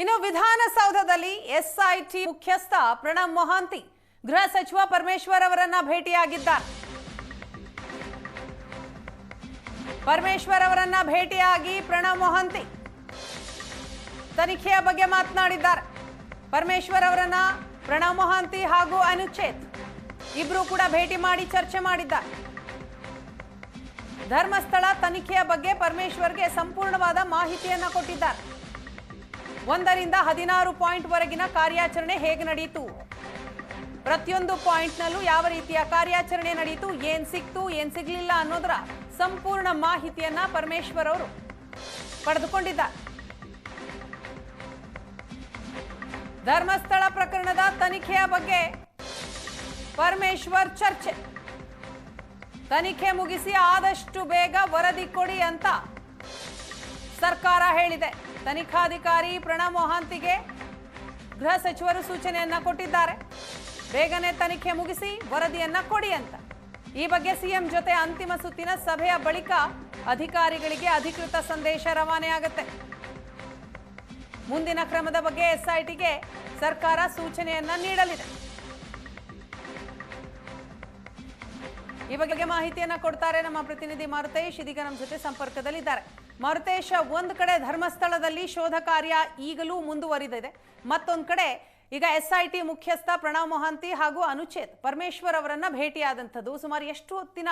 ಇನ್ನು ವಿಧಾನಸೌಧದಲ್ಲಿ ಎಸ್ಐಟಿ ಮುಖ್ಯಸ್ಥ ಪ್ರಣಬ್ ಮೊಹಾಂತಿ ಗೃಹ ಸಚಿವ ಪರಮೇಶ್ವರ್ ಅವರನ್ನ ಭೇಟಿಯಾಗಿದ್ದಾರೆ. ಪರಮೇಶ್ವರ್ ಅವರನ್ನ ಭೇಟಿಯಾಗಿ ಪ್ರಣಬ್ ಮೊಹಾಂತಿ ತನಿಖೆಯ ಬಗ್ಗೆ ಮಾತನಾಡಿದ್ದಾರೆ. ಪರಮೇಶ್ವರ್ ಅವರನ್ನ ಪ್ರಣಬ್ ಮೊಹಾಂತಿ ಹಾಗೂ ಅನುಚ್ಛೇದ್ ಇಬ್ರು ಕೂಡ ಭೇಟಿ ಮಾಡಿ ಚರ್ಚೆ ಮಾಡಿದ್ದಾರೆ. ಧರ್ಮಸ್ಥಳ ತನಿಖೆಯ ಬಗ್ಗೆ ಪರಮೇಶ್ವರ್ಗೆ ಸಂಪೂರ್ಣವಾದ ಮಾಹಿತಿಯನ್ನ ಕೊಟ್ಟಿದ್ದಾರೆ. ಒಂದರಿಂದ ಹದಿನಾರು ಪಾಯಿಂಟ್ ವರೆಗಿನ ಕಾರ್ಯಾಚರಣೆ ಹೇಗೆ ನಡೆಯಿತು? ಪ್ರತಿಯೊಂದು ಪಾಯಿಂಟ್ನಲ್ಲೂ ಯಾವ ರೀತಿಯ ಕಾರ್ಯಾಚರಣೆ ನಡೆಯಿತು? ಏನ್ ಸಿಕ್ತು, ಏನ್ ಸಿಗ್ಲಿಲ್ಲ ಅನ್ನೋದರ ಸಂಪೂರ್ಣ ಮಾಹಿತಿಯನ್ನ ಪರಮೇಶ್ವರ್ ಅವರು ಪಡೆದುಕೊಂಡಿದ್ದಾರೆ. ಧರ್ಮಸ್ಥಳ ಪ್ರಕರಣದ ತನಿಖೆಯ ಬಗ್ಗೆ ಪರಮೇಶ್ವರ್ ಚರ್ಚೆ. ತನಿಖೆ ಮುಗಿಸಿ ಆದಷ್ಟು ಬೇಗ ವರದಿ ಕೊಡಿ ಅಂತ ಸರ್ಕಾರ ಹೇಳಿದೆ. ತನಿಖಾಧಿಕಾರಿ ಪ್ರಣಬ್ ಮೊಹಾಂತಿಗೆ ಗೃಹ ಸಚಿವರು ಸೂಚನೆಯನ್ನ ಕೊಟ್ಟಿದ್ದಾರೆ. ಬೇಗನೆ ತನಿಖೆ ಮುಗಿಸಿ ವರದಿಯನ್ನ ಕೊಡಿ ಅಂತ. ಈ ಬಗ್ಗೆ ಸಿಎಂ ಜೊತೆ ಅಂತಿಮ ಸುತ್ತಿನ ಸಭೆಯ ಬಳಿಕ ಅಧಿಕಾರಿಗಳಿಗೆ ಅಧಿಕೃತ ಸಂದೇಶ ರವಾನೆ ಆಗುತ್ತೆ. ಮುಂದಿನ ಕ್ರಮದ ಬಗ್ಗೆ ಎಸ್ಐಟಿಗೆ ಸರ್ಕಾರ ಸೂಚನೆಯನ್ನ ನೀಡಲಿದೆ. ಈ ಬಗ್ಗೆ ಮಾಹಿತಿಯನ್ನ ಕೊಡ್ತಾರೆ ನಮ್ಮ ಪ್ರತಿನಿಧಿ ಮಾರುತೇಶ್. ಇದೀಗ ನಮ್ಮ ಜೊತೆ ಸಂಪರ್ಕದಲ್ಲಿದ್ದಾರೆ. ಮಾರುತೇಶ್, ಒಂದು ಕಡೆ ಧರ್ಮಸ್ಥಳದಲ್ಲಿ ಶೋಧ ಕಾರ್ಯ ಈಗಲೂ ಮುಂದುವರಿದಿದೆ. ಮತ್ತೊಂದು ಕಡೆ ಈಗ ಎಸ್ಐಟಿ ಮುಖ್ಯಸ್ಥ ಪ್ರಣವ್ ಮೊಹಾಂತಿ ಹಾಗೂ ಅನುಚೇತ್ ಪರಮೇಶ್ವರ್ ಅವರನ್ನ ಭೇಟಿಯಾದಂಥದ್ದು. ಸುಮಾರು ಎಷ್ಟು ಹೊತ್ತಿನ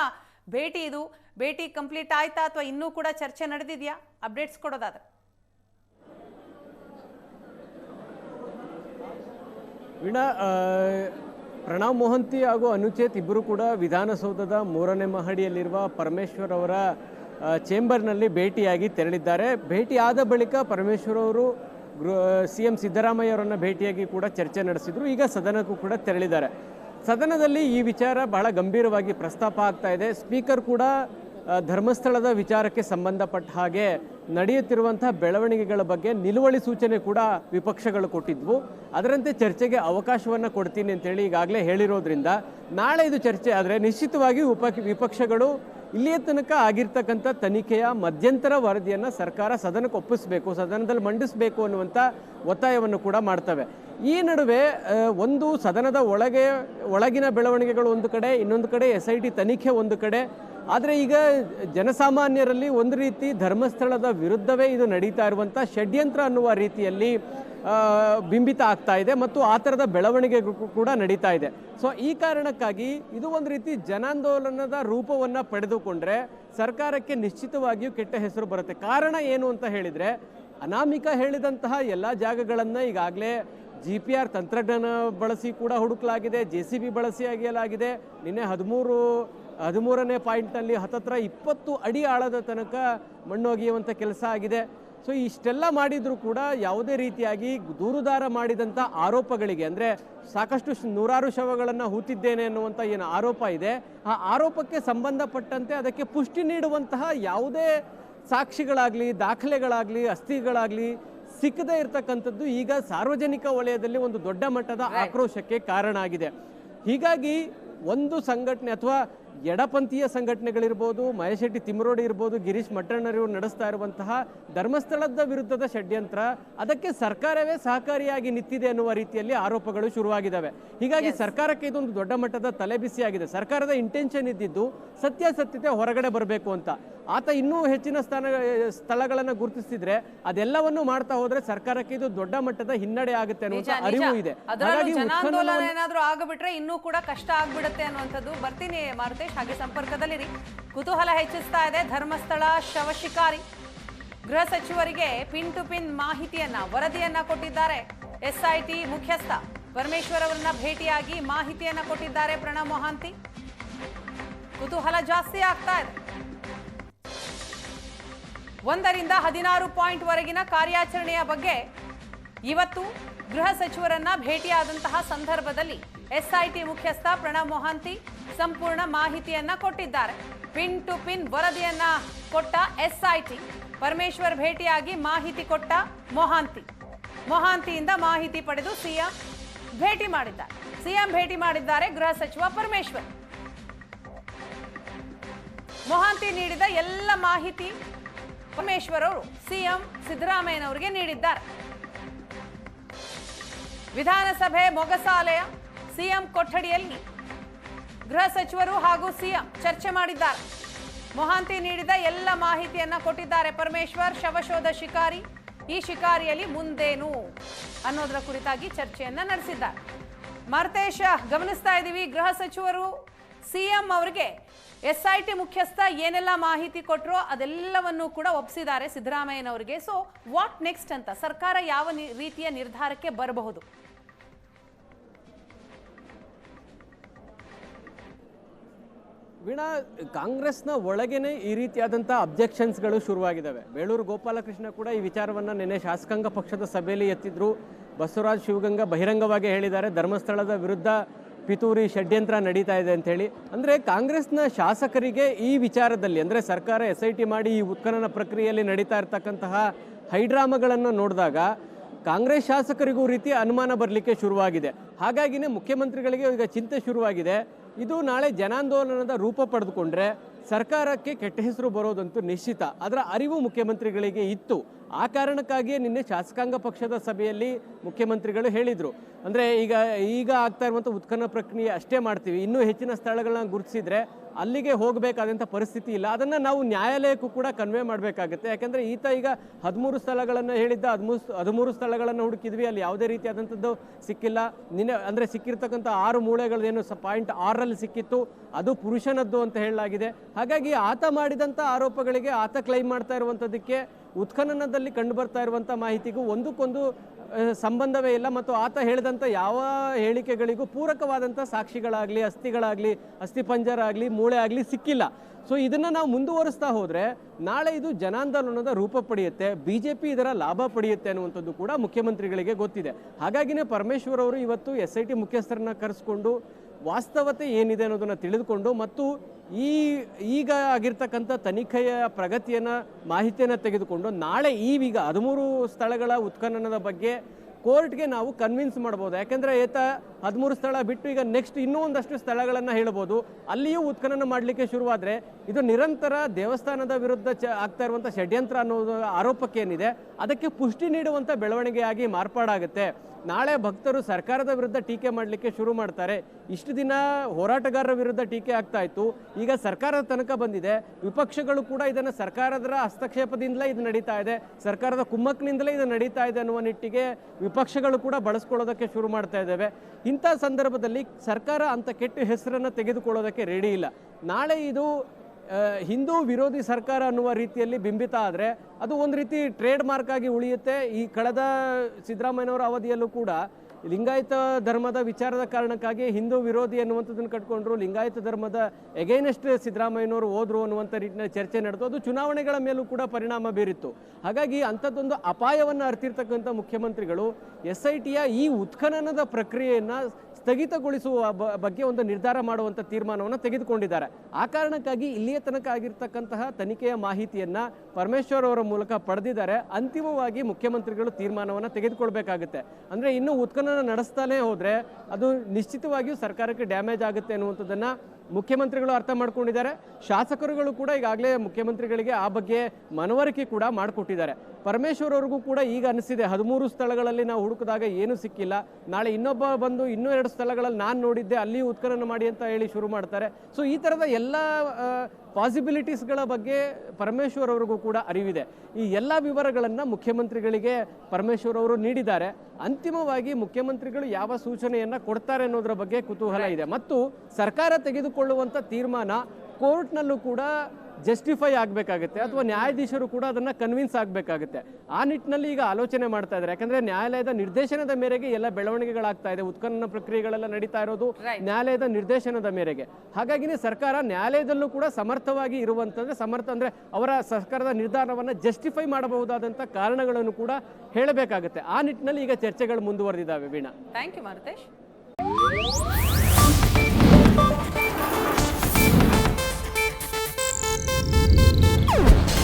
ಭೇಟಿ ಇದು? ಭೇಟಿ ಕಂಪ್ಲೀಟ್ ಆಯ್ತಾ ಅಥವಾ ಇನ್ನೂ ಕೂಡ ಚರ್ಚೆ ನಡೆದಿದೆಯಾ? ಅಪ್ಡೇಟ್ಸ್ ಕೊಡೋದಾದ್ರೆ. ವೀಣಾ ಪ್ರಣವ್ ಮೊಹಂತಿ ಹಾಗೂ ಅನುಚೇತ್ ಇಬ್ಬರು ಕೂಡ ವಿಧಾನಸೌಧದ ಮೂರನೇ ಮಹಡಿಯಲ್ಲಿರುವ ಪರಮೇಶ್ವರ್ ಅವರ ಚೇಂಬರ್ನಲ್ಲಿ ಭೇಟಿಯಾಗಿ ತೆರಳಿದ್ದಾರೆ. ಭೇಟಿಯಾದ ಬಳಿಕ ಪರಮೇಶ್ವರ್ ಅವರು ಸಿ ಎಂ ಸಿದ್ದರಾಮಯ್ಯ ಅವರನ್ನು ಭೇಟಿಯಾಗಿ ಕೂಡ ಚರ್ಚೆ ನಡೆಸಿದ್ರು. ಈಗ ಸದನಕ್ಕೂ ಕೂಡ ತೆರಳಿದ್ದಾರೆ. ಸದನದಲ್ಲಿ ಈ ವಿಚಾರ ಬಹಳ ಗಂಭೀರವಾಗಿ ಪ್ರಸ್ತಾಪ ಆಗ್ತಾ ಇದೆ. ಸ್ಪೀಕರ್ ಕೂಡ ಧರ್ಮಸ್ಥಳದ ವಿಚಾರಕ್ಕೆ ಸಂಬಂಧಪಟ್ಟ ಹಾಗೆ ನಡೆಯುತ್ತಿರುವಂತಹ ಬೆಳವಣಿಗೆಗಳ ಬಗ್ಗೆ ನಿಲುವಳಿ ಸೂಚನೆ ಕೂಡ ವಿಪಕ್ಷಗಳು ಕೊಟ್ಟಿದ್ವು. ಅದರಂತೆ ಚರ್ಚೆಗೆ ಅವಕಾಶವನ್ನು ಕೊಡ್ತೀನಿ ಅಂತೇಳಿ ಈಗಾಗಲೇ ಹೇಳಿರೋದ್ರಿಂದ ನಾಳೆ ಇದು ಚರ್ಚೆ ಆದರೆ ನಿಶ್ಚಿತವಾಗಿ ಉಪ, ವಿಪಕ್ಷಗಳು ಇಲ್ಲಿಯ ತನಕ ಆಗಿರ್ತಕ್ಕಂಥ ತನಿಖೆಯ ಮಧ್ಯಂತರ ವರದಿಯನ್ನು ಸರ್ಕಾರ ಸದನಕ್ಕೆ ಒಪ್ಪಿಸಬೇಕು, ಸದನದಲ್ಲಿ ಮಂಡಿಸಬೇಕು ಅನ್ನುವಂಥ ಒತ್ತಾಯವನ್ನು ಕೂಡ ಮಾಡ್ತವೆ. ಈ ನಡುವೆ ಒಂದು ಸದನದ ಒಳಗೆ, ಒಳಗಿನ ಬೆಳವಣಿಗೆಗಳು ಒಂದು ಕಡೆ, ಇನ್ನೊಂದು ಕಡೆ ಎಸ್ ಐ ಟಿ ತನಿಖೆ ಒಂದು ಕಡೆ. ಆದರೆ ಈಗ ಜನಸಾಮಾನ್ಯರಲ್ಲಿ ಒಂದು ರೀತಿ ಧರ್ಮಸ್ಥಳದ ವಿರುದ್ಧವೇ ಇದು ನಡೀತಾ ಇರುವಂಥ ಷಡ್ಯಂತ್ರ ಅನ್ನುವ ರೀತಿಯಲ್ಲಿ ಬಿಂಬಿತ ಆಗ್ತಾ ಇದೆ ಮತ್ತು ಆ ಥರದ ಬೆಳವಣಿಗೆ ಕೂಡ ನಡೀತಾ ಇದೆ. ಸೊ ಈ ಕಾರಣಕ್ಕಾಗಿ ಇದು ಒಂದು ರೀತಿ ಜನಾಂದೋಲನದ ರೂಪವನ್ನು ಪಡೆದುಕೊಂಡ್ರೆ ಸರ್ಕಾರಕ್ಕೆ ನಿಶ್ಚಿತವಾಗಿಯೂ ಕೆಟ್ಟ ಹೆಸರು ಬರುತ್ತೆ. ಕಾರಣ ಏನು ಅಂತ ಹೇಳಿದರೆ, ಅನಾಮಿಕ ಹೇಳಿದಂತಹ ಎಲ್ಲ ಜಾಗಗಳನ್ನು ಈಗಾಗಲೇ ಜಿ ಪಿ ಆರ್ ತಂತ್ರಜ್ಞಾನ ಬಳಸಿ ಕೂಡ ಹುಡುಕಲಾಗಿದೆ ಜೆ ಸಿ ಬಿ ಬಳಸಿ ಅಗೆಯಲಾಗಿದೆ. ನಿನ್ನೆ ಹದಿಮೂರು, ಹದಿಮೂರನೇ ಪಾಯಿಂಟ್ನಲ್ಲಿ ಹತ್ತತ್ರ ಇಪ್ಪತ್ತು ಅಡಿ ಆಳದ ತನಕ ಮಣ್ಣು ಒಗೆಯುವಂಥ ಕೆಲಸ ಆಗಿದೆ. ಸೊ ಇಷ್ಟೆಲ್ಲ ಮಾಡಿದರೂ ಕೂಡ ಯಾವುದೇ ರೀತಿಯಾಗಿ ದೂರುದಾರ ಮಾಡಿದಂಥ ಆರೋಪಗಳಿಗೆ ಅಂದರೆ ಸಾಕಷ್ಟು ನೂರಾರು ಶವಗಳನ್ನು ಹೂತಿದ್ದೇನೆ ಅನ್ನುವಂಥ ಏನು ಆರೋಪ ಇದೆ ಆ ಆರೋಪಕ್ಕೆ ಸಂಬಂಧಪಟ್ಟಂತೆ ಅದಕ್ಕೆ ಪುಷ್ಟಿ ನೀಡುವಂತಹ ಯಾವುದೇ ಸಾಕ್ಷಿಗಳಾಗಲಿ ದಾಖಲೆಗಳಾಗಲಿ ಅಸ್ಥಿಗಳಾಗಲಿ ಸಿಕ್ಕದೇ ಇರತಕ್ಕಂಥದ್ದು ಈಗ ಸಾರ್ವಜನಿಕ ವಲಯದಲ್ಲಿ ಒಂದು ದೊಡ್ಡ ಮಟ್ಟದ ಆಕ್ರೋಶಕ್ಕೆ ಕಾರಣ ಆಗಿದೆ. ಹೀಗಾಗಿ ಒಂದು ಸಂಘಟನೆ ಅಥವಾ ಎಡಪಂಥೀಯ ಸಂಘಟನೆಗಳಿರ್ಬೋದು ಮಹೇಶ್ ಶೆಟ್ಟಿ ತಿಮ್ಮರೋಡಿ ಇರ್ಬೋದು ಗಿರೀಶ್ ಮಟ್ಟಣ್ಣರಿವರು ನಡೆಸ್ತಾ ಇರುವಂತಹ ಧರ್ಮಸ್ಥಳದ ವಿರುದ್ಧದ ಷಡ್ಯಂತ್ರ ಅದಕ್ಕೆ ಸರ್ಕಾರವೇ ಸಹಕಾರಿಯಾಗಿ ನಿಂತಿದೆ ಅನ್ನುವ ರೀತಿಯಲ್ಲಿ ಆರೋಪಗಳು ಶುರುವಾಗಿದ್ದಾವೆ. ಹೀಗಾಗಿ ಸರ್ಕಾರಕ್ಕೆ ಇದೊಂದು ದೊಡ್ಡ ಮಟ್ಟದ ತಲೆಬಿಸಿಯಾಗಿದೆ. ಸರ್ಕಾರದ ಇಂಟೆನ್ಷನ್ ಇದ್ದಿದ್ದು ಸತ್ಯಾಸತ್ಯತೆ ಹೊರಗಡೆ ಬರಬೇಕು ಅಂತ. ಆತ ಇನ್ನೂ ಹೆಚ್ಚಿನ ಸ್ಥಾನ ಸ್ಥಳಗಳನ್ನು ಗುರುತಿಸಿದ್ರೆ ಅದೆಲ್ಲವನ್ನು ಮಾಡ್ತಾ ಹೋದ್ರೆ ಸರ್ಕಾರಕ್ಕೆ ಇದು ದೊಡ್ಡ ಮಟ್ಟದ ಹಿನ್ನಡೆ ಆಗುತ್ತೆ ಅನ್ನುವಂತ ಅರಿವು ಇದೆ. ಹಾಗಾಗಿ ಜನಾಂದೋಲನ ಉತ್ಖನನವನ್ನು- ಏನಾದ್ರೂ ಆಗ್ಬಿಟ್ರೆ ಇನ್ನೂ ಕೂಡ ಕಷ್ಟ ಆಗ್ಬಿಡುತ್ತೆ ಅನ್ನುವಂಥದ್ದು ಬರ್ತೀನಿ ಮಾರುತೇಶ್ ಹಾಗೆ ಸಂಪರ್ಕದಲ್ಲಿರಿ ಕುತೂಹಲ ಹೆಚ್ಚಿಸ್ತಾ ಇದೆ. ಧರ್ಮಸ್ಥಳ ಶವ ಶಿಕಾರಿ. ಗೃಹ ಸಚಿವರಿಗೆ ಪಿನ್ ಟು ಪಿನ್ ಮಾಹಿತಿಯನ್ನ ವರದಿಯನ್ನ ಕೊಟ್ಟಿದ್ದಾರೆ ಎಸ್ಐಟಿ ಮುಖ್ಯಸ್ಥ. ಪರಮೇಶ್ವರ್ ಅವರನ್ನ ಭೇಟಿಯಾಗಿ ಮಾಹಿತಿಯನ್ನ ಕೊಟ್ಟಿದ್ದಾರೆ ಪ್ರಣಬ್ ಮೊಹಾಂತಿ. ಕುತೂಹಲ ಜಾಸ್ತಿ ಆಗ್ತಾ ಇದೆ. ಒಂದರಿಂದ ಹದಿನಾರು ಪಾಯಿಂಟ್ ವರೆಗಿನ ಕಾರ್ಯಾಚರಣೆಯ ಬಗ್ಗೆ ಇವತ್ತು ಗೃಹ ಸಚಿವರನ್ನ ಭೇಟಿಯಾದಂತಹ ಸಂದರ್ಭದಲ್ಲಿ ಎಸ್ಐಟಿ ಮುಖ್ಯಸ್ಥ ಪ್ರಣಬ್ ಮೊಹಾಂತಿ ಸಂಪೂರ್ಣ ಮಾಹಿತಿಯನ್ನ ಕೊಟ್ಟಿದ್ದಾರೆ. ಪಿನ್ ಟು ಪಿನ್ ವರದಿಯನ್ನ ಕೊಟ್ಟ ಎಸ್ಐಟಿ ಪರಮೇಶ್ವರ್ ಭೇಟಿಯಾಗಿ ಮಾಹಿತಿ ಕೊಟ್ಟ ಮೊಹಾಂತಿ. ಮೊಹಾಂತಿಯಿಂದ ಮಾಹಿತಿ ಪಡೆದು ಸಿಎಂ ಭೇಟಿ ಮಾಡಿದ್ದಾರೆ. ಸಿಎಂ ಭೇಟಿ ಮಾಡಿದ್ದಾರೆ ಗೃಹ ಸಚಿವ ಪರಮೇಶ್ವರ್. ಮೊಹಾಂತಿ ನೀಡಿದ ಎಲ್ಲ ಮಾಹಿತಿ ಪರಮೇಶ್ವರ್ ಅವರು ಸಿಎಂ ಸಿದ್ದರಾಮಯ್ಯನವರಿಗೆ ನೀಡಿದ್ದಾರೆ. ವಿಧಾನಸಭೆ ಮೊಗಸಾಲೆಯ ಸಿಎಂ ಕೊಠಡಿಯಲ್ಲಿ ಗೃಹ ಸಚಿವರು ಹಾಗೂ ಸಿಎಂ ಚರ್ಚೆ ಮಾಡಿದ್ದಾರೆ. ಮೊಹಾಂತಿ ನೀಡಿದ ಎಲ್ಲ ಮಾಹಿತಿಯನ್ನ ಕೊಟ್ಟಿದ್ದಾರೆ ಪರಮೇಶ್ವರ್. ಶವಶೋಧ ಶಿಕಾರಿ, ಈ ಶಿಕಾರಿಯಲ್ಲಿ ಮುಂದೇನು ಅನ್ನೋದರ ಕುರಿತಾಗಿ ಚರ್ಚೆಯನ್ನ ನಡೆಸಿದ್ದಾರೆ. ಮಾರ್ತೇಶ, ಗಮನಿಸ್ತಾ ಇದ್ದೀವಿ ಗೃಹ ಸಚಿವರು ಸಿಎಂ ಅವರಿಗೆ ಎಸ್ ಐ ಟಿ ಮುಖ್ಯಸ್ಥ ಏನೆಲ್ಲ ಮಾಹಿತಿ ಕೊಟ್ಟರೋ ಅದೆಲ್ಲವನ್ನು ಕೂಡ ಒಪ್ಪಿಸಿದ್ದಾರೆ ಸಿದ್ದರಾಮಯ್ಯನವರಿಗೆ. ಸೊ ವಾಟ್ ನೆಕ್ಸ್ಟ್ ಅಂತ? ಸರ್ಕಾರ ಯಾವ ರೀತಿಯ ನಿರ್ಧಾರಕ್ಕೆ ಬರಬಹುದು? ವೀಣಾ, ಕಾಂಗ್ರೆಸ್ನ ಒಳಗೇನೆ ಈ ರೀತಿಯಾದಂಥ ಅಬ್ಜೆಕ್ಷನ್ಸ್ಗಳು ಶುರುವಾಗಿದ್ದಾವೆ. ಬೇಳೂರು ಗೋಪಾಲಕೃಷ್ಣ ಕೂಡ ಈ ವಿಚಾರವನ್ನು ನಿನ್ನೆ ಶಾಸಕಾಂಗ ಪಕ್ಷದ ಸಭೆಯಲ್ಲಿ ಎತ್ತಿದ್ರು. ಬಸವರಾಜ್ ಶಿವಗಂಗಾ ಬಹಿರಂಗವಾಗಿ ಹೇಳಿದ್ದಾರೆ. ಧರ್ಮಸ್ಥಳದ ವಿರುದ್ಧ ಪಿತೂರಿ ಷಡ್ಯಂತ್ರ ನಡೀತಾ ಇದೆ ಅಂತ ಅಂದರೆ ಕಾಂಗ್ರೆಸ್ನ ಶಾಸಕರಿಗೆ ಈ ವಿಚಾರದಲ್ಲಿ, ಅಂದರೆ ಸರ್ಕಾರ ಎಸ್ ಐ ಟಿ ಮಾಡಿ ಈ ಉತ್ಖನನ ಪ್ರಕ್ರಿಯೆಯಲ್ಲಿ ನಡೀತಾ ಇರತಕ್ಕಂತಹ ಹೈಡ್ರಾಮಗಳನ್ನು ನೋಡಿದಾಗ ಕಾಂಗ್ರೆಸ್ ಶಾಸಕರಿಗೂ ರೀತಿ ಅನುಮಾನ ಬರಲಿಕ್ಕೆ ಶುರುವಾಗಿದೆ. ಹಾಗಾಗಿನೇ ಮುಖ್ಯಮಂತ್ರಿಗಳಿಗೆ ಈಗ ಚಿಂತೆ ಶುರುವಾಗಿದೆ. ಇದು ನಾಳೆ ಜನಾಂದೋಲನದ ರೂಪ ಪಡೆದುಕೊಂಡ್ರೆ ಸರ್ಕಾರಕ್ಕೆ ಕೆಟ್ಟ ಹೆಸರು ಬರೋದಂತೂ ನಿಶ್ಚಿತ. ಅದರ ಅರಿವು ಮುಖ್ಯಮಂತ್ರಿಗಳಿಗೆ ಇತ್ತು. ಆ ಕಾರಣಕ್ಕಾಗಿಯೇ ನಿನ್ನೆ ಶಾಸಕಾಂಗ ಪಕ್ಷದ ಸಭೆಯಲ್ಲಿ ಮುಖ್ಯಮಂತ್ರಿಗಳು ಹೇಳಿದರು. ಅಂದರೆ ಈಗ ಈಗ ಆಗ್ತಾ ಇರುವಂಥ ಉತ್ಖನ ಪ್ರಕ್ರಿಯೆ ಅಷ್ಟೇ ಮಾಡ್ತೀವಿ. ಇನ್ನೂ ಹೆಚ್ಚಿನ ಸ್ಥಳಗಳನ್ನ ಗುರುತಿಸಿದ್ರೆ ಅಲ್ಲಿಗೆ ಹೋಗಬೇಕಾದಂಥ ಪರಿಸ್ಥಿತಿ ಇಲ್ಲ. ಅದನ್ನು ನಾವು ನ್ಯಾಯಾಲಯಕ್ಕೂ ಕೂಡ ಕನ್ವೆ ಮಾಡಬೇಕಾಗುತ್ತೆ. ಯಾಕೆಂದರೆ ಈತ ಈಗ ಹದಿಮೂರು ಸ್ಥಳಗಳನ್ನು ಹೇಳಿದ್ದ, ಹದಿಮೂರು ಹದಿಮೂರು ಸ್ಥಳಗಳನ್ನು ಹುಡುಕಿದ್ವಿ. ಅಲ್ಲಿ ಯಾವುದೇ ರೀತಿಯಾದಂಥದ್ದು ಸಿಕ್ಕಿಲ್ಲ. ನಿನ್ನೆ ಅಂದರೆ ಸಿಕ್ಕಿರ್ತಕ್ಕಂಥ ಆರು ಮೂಳೆಗಳೇನು ಸ ಪಾಯಿಂಟ್ ಆರರಲ್ಲಿ ಸಿಕ್ಕಿತ್ತು. ಅದು ಪುರುಷನದ್ದು ಅಂತ ಹೇಳಲಾಗಿದೆ. ಹಾಗಾಗಿ ಆತ ಮಾಡಿದಂಥ ಆರೋಪಗಳಿಗೆ ಆತ ಕ್ಲೈಮ್ ಮಾಡ್ತಾ ಇರುವಂಥದ್ದಕ್ಕೆ ಉತ್ಖನನದಲ್ಲಿ ಕಂಡು ಬರ್ತಾ ಇರುವಂಥ ಮಾಹಿತಿಗೂ ಒಂದಕ್ಕೊಂದು ಸಂಬಂಧವೇ ಇಲ್ಲ ಮತ್ತು ಆತ ಹೇಳಿದಂಥ ಯಾವ ಹೇಳಿಕೆಗಳಿಗೂ ಪೂರಕವಾದಂಥ ಸಾಕ್ಷಿಗಳಾಗಲಿ, ಅಸ್ಥಿಗಳಾಗಲಿ ಅಸ್ಥಿಪಂಜರಾಗಲಿ ಮೂಳೆ ಆಗಲಿ ಸಿಕ್ಕಿಲ್ಲ. ಸೊ ಇದನ್ನು ನಾವು ಮುಂದುವರಿಸ್ತಾ ಹೋದರೆ ನಾಳೆ ಇದು ಜನಾಂದೋಲನದ ರೂಪ ಪಡೆಯುತ್ತೆ ಬಿ ಜೆ ಪಿ ಇದರ ಲಾಭ ಪಡೆಯುತ್ತೆ ಅನ್ನುವಂಥದ್ದು ಕೂಡ ಮುಖ್ಯಮಂತ್ರಿಗಳಿಗೆ ಗೊತ್ತಿದೆ. ಹಾಗಾಗಿನೇ ಪರಮೇಶ್ವರ್ ಅವರು ಇವತ್ತು ಎಸ್ ಐ ಟಿ ಮುಖ್ಯಸ್ಥರನ್ನ ಕರೆಸ್ಕೊಂಡು ವಾಸ್ತವತೆ ಏನಿದೆ ಅನ್ನೋದನ್ನು ತಿಳಿದುಕೊಂಡು ಮತ್ತು ಈ ಈಗ ಆಗಿರ್ತಕ್ಕಂಥ ತನಿಖೆಯ ಪ್ರಗತಿಯನ್ನು, ಮಾಹಿತಿಯನ್ನು ತೆಗೆದುಕೊಂಡು ನಾಳೆ ಈವೀಗ ಹದಿಮೂರು ಸ್ಥಳಗಳ ಉತ್ಖನನದ ಬಗ್ಗೆ ಕೋರ್ಟ್ಗೆ ನಾವು ಕನ್ವಿನ್ಸ್ ಮಾಡ್ಬೋದು. ಯಾಕೆಂದರೆ ಏತ ಹದಿಮೂರು ಸ್ಥಳ ಬಿಟ್ಟು ಈಗ ನೆಕ್ಸ್ಟ್ ಇನ್ನೂ ಒಂದಷ್ಟು ಸ್ಥಳಗಳನ್ನು ಹೇಳ್ಬೋದು. ಅಲ್ಲಿಯೂ ಉತ್ಖನನ ಮಾಡಲಿಕ್ಕೆ ಶುರುವಾದರೆ ಇದು ನಿರಂತರ ದೇವಸ್ಥಾನದ ವಿರುದ್ಧ ಚ ಆಗ್ತಾ ಇರುವಂಥ ಷಡ್ಯಂತ್ರ ಅನ್ನೋದು ಆರೋಪಕ್ಕೇನಿದೆ. ಅದಕ್ಕೆ ಪುಷ್ಟಿ ನೀಡುವಂಥ ಬೆಳವಣಿಗೆಯಾಗಿ ಮಾರ್ಪಾಡಾಗುತ್ತೆ. ನಾಳೆ ಭಕ್ತರು ಸರ್ಕಾರದ ವಿರುದ್ಧ ಟೀಕೆ ಮಾಡಲಿಕ್ಕೆ ಶುರು ಮಾಡ್ತಾರೆ. ಇಷ್ಟು ದಿನ ಹೋರಾಟಗಾರರ ವಿರುದ್ಧ ಟೀಕೆ ಆಗ್ತಾ ಇತ್ತು. ಈಗ ಸರ್ಕಾರದ ತನಕ ಬಂದಿದೆ. ವಿಪಕ್ಷಗಳು ಕೂಡ ಇದನ್ನು ಸರ್ಕಾರದ ಹಸ್ತಕ್ಷೇಪದಿಂದಲೇ ಇದು ನಡೀತಾ ಇದೆ. ಸರ್ಕಾರದ ಕುಮ್ಮಕ್ಕಿನಿಂದಲೇ ಇದು ನಡೀತಾ ಇದೆ ಅನ್ನುವ ನಿಟ್ಟಿಗೆ ವಿಪಕ್ಷಗಳು ಕೂಡ ಬಳಸ್ಕೊಳ್ಳೋದಕ್ಕೆ ಶುರು ಮಾಡ್ತಾ ಇದ್ದಾವೆ. ಇಂಥ ಸಂದರ್ಭದಲ್ಲಿ ಸರ್ಕಾರ ಅಂತ ಕೆಟ್ಟ ಹೆಸರನ್ನು ತೆಗೆದುಕೊಳ್ಳೋದಕ್ಕೆ ರೆಡಿ ಇಲ್ಲ. ನಾಳೆ ಇದು ಹಿಂದೂ ವಿರೋಧಿ ಸರ್ಕಾರ ಅನ್ನುವ ರೀತಿಯಲ್ಲಿ ಬಿಂಬಿತ ಆದರೆ ಅದು ಒಂದು ರೀತಿ ಟ್ರೇಡ್ ಮಾರ್ಕ್ ಆಗಿ ಉಳಿಯುತ್ತೆ. ಈ ಕಳೆದ ಸಿದ್ದರಾಮಯ್ಯನವರ ಅವಧಿಯಲ್ಲೂ ಕೂಡ ಲಿಂಗಾಯತ ಧರ್ಮದ ವಿಚಾರದ ಕಾರಣಕ್ಕಾಗಿ ಹಿಂದೂ ವಿರೋಧಿ ಅನ್ನುವಂಥದ್ದನ್ನು ಕಟ್ಕೊಂಡ್ರು. ಲಿಂಗಾಯತ ಧರ್ಮದ ಎಗೈನೆಸ್ಟ್ ಸಿದ್ದರಾಮಯ್ಯನವರು ಹೋದ್ರು ಅನ್ನುವಂಥ ರೀತಿಯ ಚರ್ಚೆ ನಡೆದು ಅದು ಚುನಾವಣೆಗಳ ಮೇಲೂ ಕೂಡ ಪರಿಣಾಮ ಬೀರಿತ್ತು. ಹಾಗಾಗಿ ಅಂಥದ್ದೊಂದು ಅಪಾಯವನ್ನು ಅರ್ತಿರ್ತಕ್ಕಂಥ ಮುಖ್ಯಮಂತ್ರಿಗಳು ಎಸ್ ಐ ಟಿಯ ಈ ಉತ್ಖನನದ ಪ್ರಕ್ರಿಯೆಯನ್ನು ಸ್ಥಗಿತಗೊಳಿಸುವ ಬಗ್ಗೆ ಒಂದು ನಿರ್ಧಾರ ಮಾಡುವಂಥ ತೀರ್ಮಾನವನ್ನು ತೆಗೆದುಕೊಂಡಿದ್ದಾರೆ. ಆ ಕಾರಣಕ್ಕಾಗಿ ಇಲ್ಲಿಯ ತನಕ ಆಗಿರ್ತಕ್ಕಂತಹ ತನಿಖೆಯ ಮಾಹಿತಿಯನ್ನು ಪರಮೇಶ್ವರ್ ಅವರ ಮೂಲಕ ಪಡೆದಿದ್ದಾರೆ. ಅಂತಿಮವಾಗಿ ಮುಖ್ಯಮಂತ್ರಿಗಳು ತೀರ್ಮಾನವನ್ನು ತೆಗೆದುಕೊಳ್ಬೇಕಾಗುತ್ತೆ. ಅಂದರೆ ಇನ್ನೂ ಉತ್ಖನನ ನಡೆಸ್ತಾನೆ ಹೋದರೆ ಅದು ನಿಶ್ಚಿತವಾಗಿಯೂ ಸರ್ಕಾರಕ್ಕೆ ಡ್ಯಾಮೇಜ್ ಆಗುತ್ತೆ ಅನ್ನುವಂಥದ್ದನ್ನು ಮುಖ್ಯಮಂತ್ರಿಗಳು ಅರ್ಥ ಮಾಡ್ಕೊಂಡಿದ್ದಾರೆ. ಶಾಸಕರುಗಳು ಕೂಡ ಈಗಾಗಲೇ ಮುಖ್ಯಮಂತ್ರಿಗಳಿಗೆ ಆ ಬಗ್ಗೆ ಮನವರಿಕೆ ಕೂಡ ಮಾಡಿಕೊಟ್ಟಿದ್ದಾರೆ. ಪರಮೇಶ್ವರ್ ಅವ್ರಿಗೂ ಕೂಡ ಈಗ ಅನಿಸಿದೆ. ಹದಿಮೂರು ಸ್ಥಳಗಳಲ್ಲಿ ನಾವು ಹುಡುಕಿದಾಗ ಏನೂ ಸಿಕ್ಕಿಲ್ಲ. ನಾಳೆ ಇನ್ನೊಬ್ಬ ಬಂದು ಇನ್ನೂ ಎರಡು ಸ್ಥಳಗಳಲ್ಲಿ ನಾನು ನೋಡಿದ್ದೆ ಅಲ್ಲಿ ಉತ್ಖನನ ಮಾಡಿ ಅಂತ ಹೇಳಿ ಶುರು ಮಾಡ್ತಾರೆ. ಸೊ ಈ ಥರದ ಎಲ್ಲ ಪಾಸಿಬಿಲಿಟೀಸ್ಗಳ ಬಗ್ಗೆ ಪರಮೇಶ್ವರ್ ಅವ್ರಿಗೂ ಕೂಡ ಅರಿವಿದೆ. ಈ ಎಲ್ಲ ವಿವರಗಳನ್ನು ಮುಖ್ಯಮಂತ್ರಿಗಳಿಗೆ ಪರಮೇಶ್ವರ್ ಅವರು ನೀಡಿದ್ದಾರೆ. ಅಂತಿಮವಾಗಿ ಮುಖ್ಯಮಂತ್ರಿಗಳು ಯಾವ ಸೂಚನೆಯನ್ನು ಕೊಡ್ತಾರೆ ಅನ್ನೋದ್ರ ಬಗ್ಗೆ ಕುತೂಹಲ ಇದೆ. ಮತ್ತು ಸರ್ಕಾರ ತೆಗೆದುಕೊಳ್ಳುವಂಥ ತೀರ್ಮಾನ ಕೋರ್ಟ್ನಲ್ಲೂ ಕೂಡ ಜಸ್ಟಿಫೈ ಆಗಬೇಕಾಗುತ್ತೆ ಅಥವಾ ನ್ಯಾಯಾಧೀಶರು ಕೂಡ ಅದನ್ನು ಕನ್ವಿನ್ಸ್ ಆಗಬೇಕಾಗುತ್ತೆ. ಆ ನಿಟ್ಟಿನಲ್ಲಿ ಈಗ ಆಲೋಚನೆ ಮಾಡ್ತಾ ಇದ್ದಾರೆ. ಯಾಕಂದ್ರೆ ನ್ಯಾಯಾಲಯದ ನಿರ್ದೇಶನದ ಮೇರೆಗೆ ಎಲ್ಲ ಬೆಳವಣಿಗೆಗಳಾಗ್ತಾ ಇದೆ. ಉತ್ಖನನ ಪ್ರಕ್ರಿಯೆಗಳೆಲ್ಲ ನಡೀತಾ ಇರೋದು ನ್ಯಾಯಾಲಯದ ನಿರ್ದೇಶನದ ಮೇರೆಗೆ. ಹಾಗಾಗಿನೇ ಸರ್ಕಾರ ನ್ಯಾಯಾಲಯದಲ್ಲೂ ಕೂಡ ಸಮರ್ಥವಾಗಿ ಇರುವಂತಂದ್ರೆ ಸಮರ್ಥ ಅಂದ್ರೆ ಅವರ ಸರ್ಕಾರದ ನಿರ್ಧಾರವನ್ನು ಜಸ್ಟಿಫೈ ಮಾಡಬಹುದಾದಂಥ ಕಾರಣಗಳನ್ನು ಕೂಡ ಹೇಳಬೇಕಾಗುತ್ತೆ. ಆ ನಿಟ್ಟಿನಲ್ಲಿ ಈಗ ಚರ್ಚೆಗಳು ಮುಂದುವರೆದಿದ್ದಾವೆ ವೀಣಾ. Thank you Maruthesh